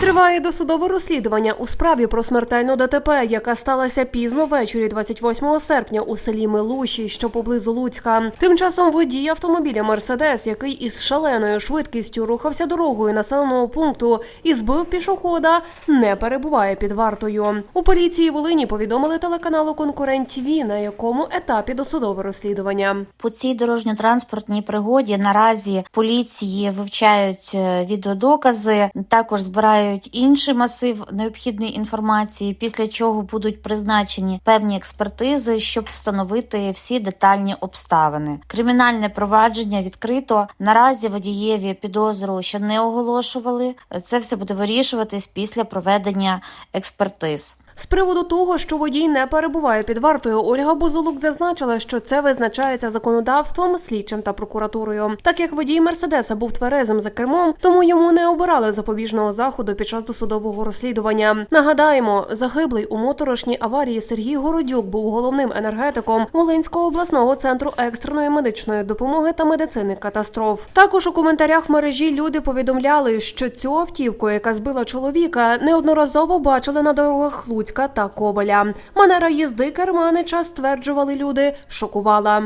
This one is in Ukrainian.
Триває досудове розслідування у справі про смертельну ДТП, яка сталася пізно ввечері 28 серпня у селі Милуші, що поблизу Луцька. Тим часом водій автомобіля Мерседес, який із шаленою швидкістю рухався дорогою населеного пункту і збив пішохода, не перебуває під вартою. У поліції Волині повідомили телеканалу Конкурент ТВ, на якому етапі досудове розслідування. По цій дорожньо-транспортній пригоді наразі поліції вивчають е, відеодокази, також збирають інший масив необхідної інформації, після чого будуть призначені певні експертизи, щоб встановити всі детальні обставини. Кримінальне провадження відкрито. Наразі водієві підозру ще не оголошували. Це все буде вирішуватись після проведення експертиз. З приводу того, що водій не перебуває під вартою, Ольга Бузулук зазначила, що це визначається законодавством, слідчим та прокуратурою. Так як водій Мерседеса був тверезим за кермом, тому йому не обирали запобіжного заходу під час досудового розслідування. Нагадаємо, загиблий у моторошній аварії Сергій Городюк був головним енергетиком Волинського обласного центру екстреної медичної допомоги та медицини катастроф. Також у коментарях мережі люди повідомляли, що цю автівку, яка збила чоловіка, неодноразово бачили на дорогах Луцька та Коваля. Манера їзди керманича, стверджували люди, шокувала.